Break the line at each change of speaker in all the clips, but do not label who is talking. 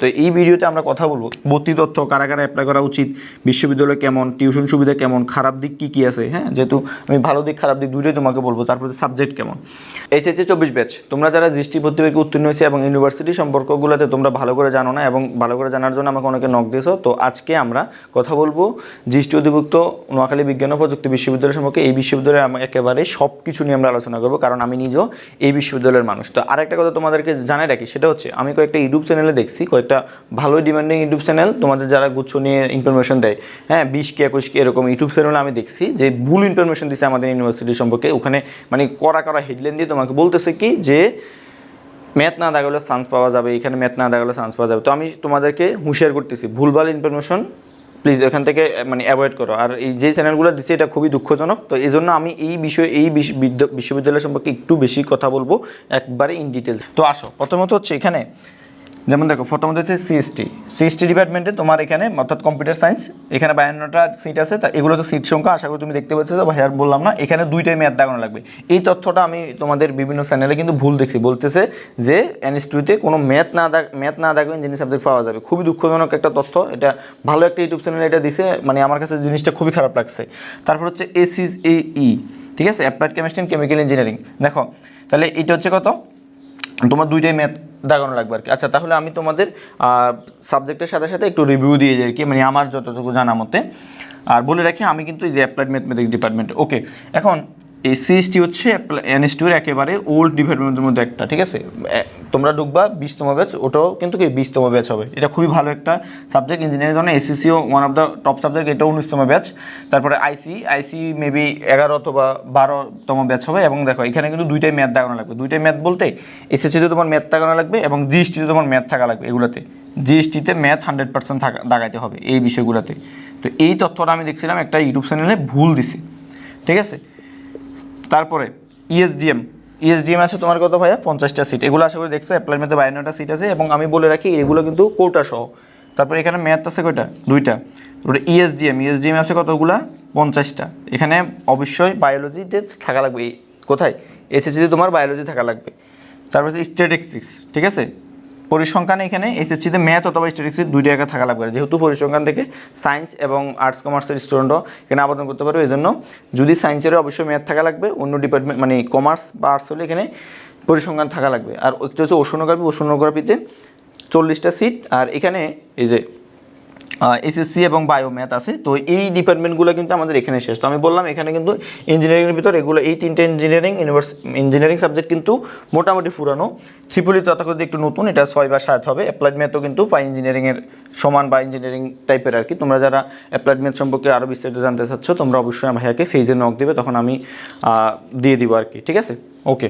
তো এই ভিডিওতে আমরা কথা বলব, ভর্তি তথ্য, কারা কারা অ্যাপ্লাই করা উচিত, বিশ্ববিদ্যালয় কেমন টিউশন সুবিধা কেমন, খারাপ দিক কী কী আছে হ্যাঁ? যেহেতু আমি ভালো দিক, খারাপ দিক দুটোই তোমাকে বলব, তারপরে সাবজেক্ট কেমন। এসএসসি চব্বিশ ব্যাচ তোমরা যারা দৃষ্টি ভর্তি পরীক্ষা উত্তীর্ণ হয়েছে এবং ইউনিভার্সিটি সম্পর্কগুলোতে তোমরা ভালো করে জানো না এবং ভালো করে জানার জন্য আমাকে অনেকে নক দিয়েছ, তো আজকে আমরা কথা বলব দৃষ্টি অধিভুক্ত নোয়াখালী বিজ্ঞান ও প্রযুক্তি বিশ্ববিদ্যালয় সম্পর্কে। এই বিশ্ববিদ্যালয়ে আমি একেবারে সব কিছু নিয়ে আমরা আলোচনা করব, কারণ আমি নিজেও এই বিশ্ববিদ্যালয়ের মানুষ। তো আরেকটা কথা তোমাদেরকে জানাই রাখি, সেটা হচ্ছে, আমি কয়েকটা ইউটিউব চ্যানেলে দেখছি কয়েকটা ভালো ডিমান্ডিং ইউটিউব চ্যানেল তোমাদের যারা গুচ্ছ নিয়ে ইনফরমেশন দেয়। হ্যাঁ বিশ কে, একুশ কে এরকম ইউটিউব চ্যানেল আমি দেখছি যে ভুল ইনফরমেশন দিচ্ছে আমাদের ইউনিভার্সিটি সম্পর্কে। ওখানে মানে করা করা হেডলাইন দিয়ে তোমাকে বলতেছে কি যে, ম্যাথ না দেখালে চান্স পাওয়া যাবে, এখানে ম্যাথ না দেখালে চান্স পাওয়া যাবে। তো আমি তোমাদেরকে হুঁশিয়ার করতেছি, ভুলভাল ইনফরমেশন প্লিজ এখান থেকে মানে অ্যাভয়েড করো। আর এই যে চ্যানেলগুলো দিচ্ছে এটা খুবই দুঃখজনক। তো এই জন্য আমি এই বিষয়ে, এই বিশ- বিশ্ববিদ্যালয় সম্পর্কে একটু বেশি কথা বলব, একবারে ইন ডিটেলস তো আসো, প্রথমত হচ্ছে এখানে যেমন দেখো প্রথমত হচ্ছে সিএসটি সিএসটি ডিপার্টমেন্টে তোমার এখানে, অর্থাৎ কম্পিউটার সায়েন্স এখানে বায়ান্নটা সিট আছে, তা এগুলো হচ্ছে সিট সংখ্যা, আশা করি তুমি দেখতে পাচ্ছ ভাই আর বললাম না, এখানে দুইটাই ম্যাথ দেখানো লাগবে। এই তথ্যটা আমি তোমাদের বিভিন্ন চ্যানেলে কিন্তু ভুল দেখছি, বলতেছে যে এনএসটুতে কোনো ম্যাথ না দেখ ম্যাথ না দেখবেন জিনিস সাবজেক্ট পাওয়া যাবে। খুবই দুঃখজনক একটা তথ্য, এটা ভালো একটা ইউটিউব চ্যানেলে এটা দিছে মানে আমার কাছে জিনিসটা খুবই খারাপ লাগছে। তারপর হচ্ছে এসিস এ ই ঠিক আছে? Applied chemistry and chemical engineering দেখো, তাহলে এটা হচ্ছে কত? তোমার দুইটাই ম্যাথ দাগানো লাগবে আর কি। আচ্ছা তাহলে আমি তোমাদের সাবজেক্টের সাথে সাথে একটু রিভিউ দিয়ে যাই কি মানে আমার যতটুকু জানা মতে। আর বলে রাখি, আমি কিন্তু এই যে অ্যাপ্লাইড ম্যাথমেটিক্স ডিপার্টমেন্ট ওকে এখন এই সিএসটি হচ্ছে এনএসটিউর একেবারে ওল্ড ডিপার্টমেন্টের মধ্যে একটা, ঠিক আছে? তোমরা ঢুকবা, বিশতম ব্যাচ ওটাও কিন্তু কি বিশতম ব্যাচ হবে। এটা খুবই ভালো একটা সাবজেক্ট ইঞ্জিনিয়ারিং জন্য এসিসিও one of the top subject এটা উনিশতম ব্যাচ তারপরে আইসি আইসি মেবি এগারো অথবা বারোতম ব্যাচ হবে এবং দেখো, এখানে কিন্তু দুইটাই ম্যাথ দেখানো লাগবে। দুইটাই ম্যাথ বলতে এসএসসিতে তোমার ম্যাথ দেখানো লাগবে এবং জিএসটিতে তোমার ম্যাথ থাকা লাগবে এগুলোতে। জিএসটিতে ম্যাথ হান্ড্রেড পার্সেন্ট থাকা, দাগাইতে হবে এই বিষয়গুলোতে। তো এই তথ্যটা আমি দেখছিলাম একটা ইউটিউব চ্যানেলে ভুল দিছে, ঠিক আছে? তারপরে E ইএসডিএম ইএসডিএম আছে তোমার কত ভাইয়া? পঞ্চাশটা সিট এগুলো আশা করি দেখছ অ্যাপ্লাই মেতে বায়ান্নটা সিট আছে এবং আমি বলে রাখি, এগুলো কিন্তু কোটা সহ। তারপরে এখানে ম্যাথ আছে কয়টা? দুইটা। ওটা E ইএসডিএম ইএসডিএম আছে কতগুলা? পঞ্চাশটা। এখানে অবশ্যই বায়োলজিতে থাকা লাগবে। কোথায়? এসএসসিতে তোমার বায়োলজি থাকা লাগবে। তারপরে স্ট্যাটিস্টিক্স ঠিক আছে? পরিসংখ্যানে এখানে এসএসসিতে ম্যাথ অথবা স্ট্যাটিক্সের দুইটা একা থাকা লাগবে। যেহেতু পরিসংখ্যান থেকে সায়েন্স এবং আর্টস কমার্সের স্টুডেন্টও এখানে আবেদন করতে পারবে এই জন্য যদি সায়েন্সেরও অবশ্যই ম্যাথ থাকা লাগবে, অন্য ডিপার্টমেন্ট মানে কমার্স বা আর্টস হলে এখানে পরিসংখ্যান থাকা লাগবে। আর একটা হচ্ছে ওশনোগ্রাফি ওশনোগ্রাফিতে চল্লিশটা সিট আর এখানে এই যে এসএসসি এবং বায়োম্যাথ আছে। তো এই ডিপার্টমেন্টগুলো কিন্তু আমাদের এখানে শেষ। তো আমি বললাম, এখানে কিন্তু ইঞ্জিনিয়ারিংয়ের ভিতর এগুলো এই তিনটে ইঞ্জিনিয়ারিং ইউনিভার্স ইঞ্জিনিয়ারিং সাবজেক্ট কিন্তু মোটামুটি পুরানো। ত্রিপুলি তথাকথিত একটু নতুন, এটা ছয় বা সাত হবে। অ্যাপ্লাইড ম্যাথও কিন্তু বা ইঞ্জিনিয়ারিংয়ের সমান বা ইঞ্জিনিয়ারিং টাইপের আর কি। তোমরা যারা অ্যাপ্লাইড ম্যাথ সম্পর্কে আরও বিস্তারিত জানতে চাচ্ছ, তোমরা অবশ্যই আমার ভাইয়াকে ফেজে নক দেবে, তখন আমি দিয়ে দিব আর কি, ঠিক আছে? ওকে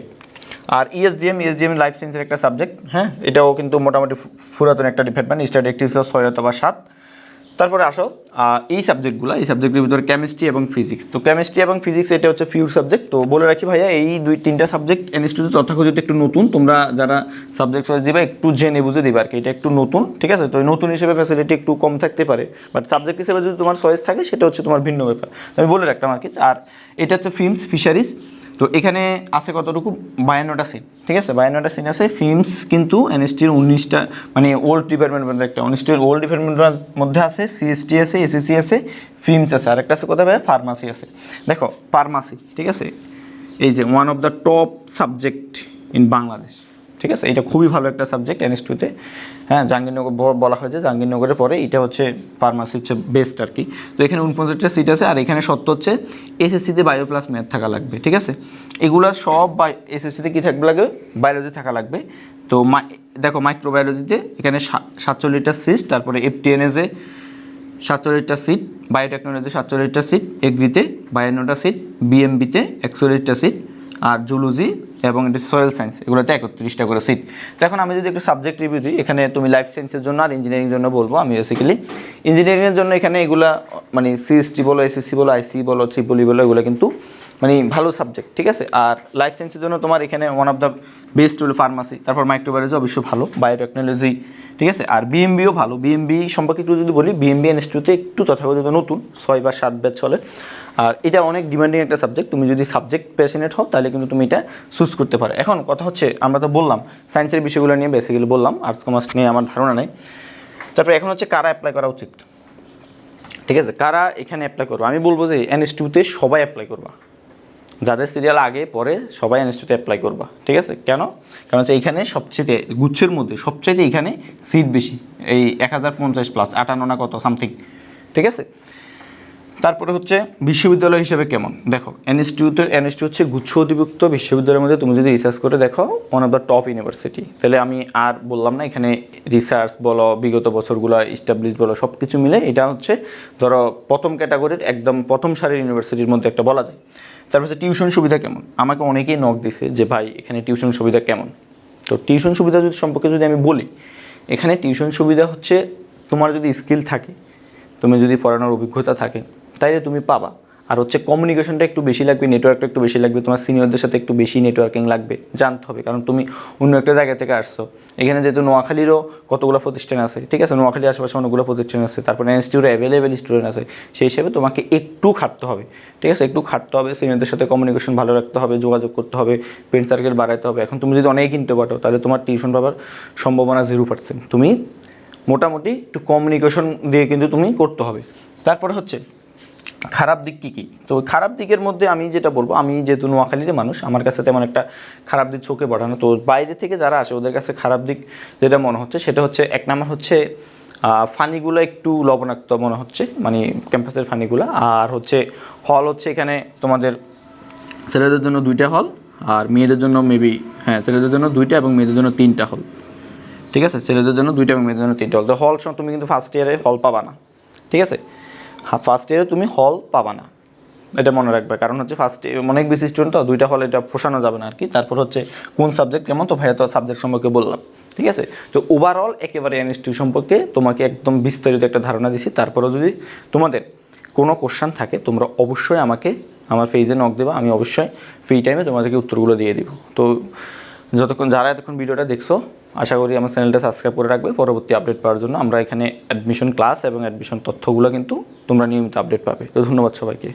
আর ইএসডিএম ইএসডিএম লাইফ সায়েন্সের একটা সাবজেক্ট হ্যাঁ? এটাও কিন্তু মোটামুটি পুরাতন একটা ডিপার্টমেন্ট স্ট্যাটিস্টিক্স ছয় অথবা সাত। তারপরে আসো এই সাবজেক্টগুলো, এই সাবজেক্টের ভিতরে কেমিস্ট্রি এবং ফিজিক্স তো কেমিস্ট্রি এবং ফিজিক্স এটা হচ্ছে পিউর সাবজেক্ট তো বলে রাখি ভাইয়া, এই দুই, তিনটা সাবজেক্ট ইনস্টিটিউট তথাকথিত একটু নতুন। তোমরা যারা সাবজেক্ট চয়েস দিবে, একটু জেনে বুঝে দিবে আর কি, এটা একটু নতুন, ঠিক আছে? তো নতুন হিসেবে ফ্যাসিলিটি একটু কম থাকতে পারে। বাট সাবজেক্ট হিসেবে যদি তোমার চয়েস থাকে, সেটা হচ্ছে তোমার ভিন্ন ব্যাপার। আমি বলে রাখলাম আর কি। আর এটা হচ্ছে ফিল্মস ফিশারিজ তো এখানে আছে কতটুকু? বায়ান্নটা সিট ঠিক আছে? বায়ান্নটা সিট আছে ফিল্মস কিন্তু এনএসটির উনিশটা মানে ওল্ড ডিপার্টমেন্ট মধ্যে একটা এনএসটির ওল্ড ডিপার্টমেন্টের মধ্যে আছে সিএসটি আছে এসএসসি আছে ফিল্মস আছে। আরেকটা আছে কোথায় ফার্মাসি আছে। দেখো ফার্মাসি ঠিক আছে? এই যে one of the top subject in Bangladesh ঠিক আছে? এটা খুবই ভালো একটা সাবজেক্ট এনএস টুতে হ্যাঁ জাহাঙ্গীরনগর বলা হয়েছে জাহাঙ্গীরনগরের পরে এটা হচ্ছে ফার্মাসি হচ্ছে বেস্ট আর কি। তো এখানে উনপঞ্চাশটা সিট আছে আর এখানে সত্য হচ্ছে এসএসসিতে বায়ো প্লাস ম্যাথ থাকা লাগবে, ঠিক আছে? এগুলো সব বাই এসএসসিতে কী থাকবে লাগবে বায়োলজি থাকা লাগবে। তো দেখো মাইক্রোবায়োলজিতে এখানে সাতচল্লিশটা সিট তারপরে এফটিএনএসে সাতচল্লিশটা সিট বায়োটেকনোলজি সাতচল্লিশটা সিট এগ্রিতে বায়ান্নটা সিট বিএমবিতে একচল্লিশটা সিট আর জুলজি এবং এটি সয়েল সায়েন্স এগুলোতে একত্রিশটা করে সিট তো এখন আমি যদি একটু সাবজেক্ট রিভিউ দিই, এখানে তুমি লাইফ সায়েন্সের জন্য আর ইঞ্জিনিয়ারিং জন্য বলব, আমি বেসিক্যালি ইঞ্জিনিয়ারিংয়ের জন্য এখানে এগুলা মানে সিএসটি বলো এসএসসি বলো আইসি বলো ত্রিপলি বলো, এগুলো কিন্তু মানে ভালো সাবজেক্ট ঠিক আছে? আর লাইফ সায়েন্সের জন্য তোমার এখানে ওয়ান অফ দ্য বেস্ট হলো ফার্মাসি তারপর মাইক্রোবায়োলজি অবশ্যই ভালো বায়োটেকনোলজি ঠিক আছে? আর বিএমবিও ভালো বিএমবি সম্পর্কে একটু যদি বলি বিএমবি ইনস্টিটিউটে একটু তথাকথিত নতুন, ছয় বা সাত ব্যাচ চলে। আর এটা অনেক ডিমান্ডিং একটা সাবজেক্ট তুমি যদি সাবজেক্ট প্যাশনেট হও, তাহলে কিন্তু তুমি এটা চুজ করতে পারো। এখন কথা হচ্ছে, আমরা তো বললাম সায়েন্সের বিষয়গুলো নিয়ে বেসিক্যালি বললাম আর্টস কমার্স নিয়ে আমার ধারণা নেই। তারপরে এখন হচ্ছে কারা অ্যাপ্লাই করা উচিত? ঠিক আছে, কারা এখানে অ্যাপ্লাই করব? আমি বলব যে এনএস টুতে সবাই অ্যাপ্লাই করবা। যাদের সিরিয়াল আগে, পরে সবাই ইনস্টিটিউটে অ্যাপ্লাই করবা। ঠিক আছে, কেন? কারণ হচ্ছে এইখানে সবচেয়ে গুচ্ছের মধ্যে সবচেয়ে এখানে সিট বেশি। এই এক হাজার পঞ্চাশ প্লাস আটান্ন না কত সামথিং ঠিক আছে? তারপরে হচ্ছে বিশ্ববিদ্যালয় হিসেবে কেমন? দেখো ইনস্টিটিউটের ইনস্টিটিউট হচ্ছে গুচ্ছ অধিভুক্ত বিশ্ববিদ্যালয়ের মধ্যে তুমি যদি রিসার্চ করে দেখো one of the top university তাহলে আমি আর বললাম না, এখানে রিসার্চ বলো, বিগত বছরগুলো ইস্টাবলিশ বলো সব কিছু মিলে এটা হচ্ছে, ধরো, প্রথম ক্যাটাগরির একদম প্রথম সারির ইউনিভার্সিটির মধ্যে একটা বলা যায়। তারপর টিউশন সুবিধা কেমন? আমাকে অনেকেই নক দিছে যে, ভাই, এখানে টিউশন সুবিধা কেমন? তো টিউশন সুবিধা যদি সম্পর্কে যদি আমি বলি, এখানে টিউশন সুবিধা হচ্ছে, তোমার যদি স্কিল থাকে, তুমি যদি পড়ানোর অভিজ্ঞতা থাকে তাইলে তুমি পাবা। আর হচ্ছে কমিউনিকেশনটা একটু বেশি লাগবে নেটওয়ার্কটা একটু বেশি লাগবে, তোমার সিনিয়রদের সাথে একটু বেশি নেটওয়ার্কিং লাগবে, জানতে হবে। কারণ তুমি অন্য একটা জায়গা থেকে আসছো। এখানে যেহেতু নোয়াখালীরও কতগুলো প্রতিষ্ঠান আছে, ঠিক আছে? নোয়াখালী আশেপাশে অনেকগুলো প্রতিষ্ঠান আছে, তারপরে ইনস্টিটিউটে অ্যাভেলেবেল স্টুডেন্ট আছে। সেই হিসেবে তোমাকে একটু খাটতে হবে, ঠিক আছে? একটু খাটতে হবে সিনিয়রদের সাথে কমিউনিকেশন ভালো রাখতে হবে, যোগাযোগ করতে হবে ফ্রেন্ড সার্কেল বাড়াতে হবে। এখন তুমি যদি অনেক কিনতে পারো তাহলে তোমার টিউশন পাবার সম্ভাবনা জিরো পার্সেন্ট তুমি মোটামুটি একটু কমিউনিকেশন দিয়ে কিন্তু তুমি করতে হবে। তারপরে হচ্ছে খারাপ দিক কী কী? তো খারাপ দিকের মধ্যে আমি যেটা বলব, আমি যেহেতু নোয়াখালীর মানুষ, আমার কাছে তেমন একটা খারাপ দিক চোখে পড়ানো তো বাইরে থেকে যারা আসে, ওদের কাছে খারাপ দিক যেটা মনে হচ্ছে, সেটা হচ্ছে এক নাম্বার হচ্ছে ফানিগুলো একটু লবণাক্ত মনে হচ্ছে মানে ক্যাম্পাসের ফানিগুলো। আর হচ্ছে হল হচ্ছে এখানে তোমাদের ছেলেদের জন্য দুইটা হল, আর মেয়েদের জন্য মেবি হ্যাঁ ছেলেদের জন্য দুইটা এবং মেয়েদের জন্য তিনটা হল। ঠিক আছে? ছেলেদের জন্য দুইটা এবং মেয়েদের জন্য তিনটা হল। তো হল তুমি কিন্তু ফার্স্ট ইয়ারে হল পাবা না। ঠিক আছে? ফার্স্ট ইয়ারে তুমি হল পাবা না। এটা মনে রাখবে। কারণ হচ্ছে ফার্স্ট অনেক বেশি স্টুডেন্ট তো দুইটা হল এটা পোষানো যাবে না আর কি তারপর হচ্ছে কোন সাবজেক্ট কেমন, তো ভাইয়া তো সাবজেক্ট সম্পর্কে বললাম। ঠিক আছে? তো ওভারঅল একেবারে এনএসটিউ সম্পর্কে তোমাকে একদম বিস্তারিত একটা ধারণা দিছি। তারপরেও যদি তোমাদের কোনো কোশ্চান থাকে, তোমরা অবশ্যই আমাকে আমার ফেজে নক দেবা। আমি অবশ্যই ফ্রি টাইমে তোমাদেরকে উত্তরগুলো দিয়ে দিব। তো যতক্ষণ, যারা এতক্ষণ ভিডিওটা দেখছ আশা করি আমার চ্যানেলটা সাবস্ক্রাইব করে রাখবে। পরবর্তী আপডেট পাওয়ার জন্য আমরা এখানে অ্যাডমিশন ক্লাস এবং অ্যাডমিশন তথ্যগুলো কিন্তু তোমরা নিয়মিত আপডেট পাবে। তো ধন্যবাদ সবাইকে।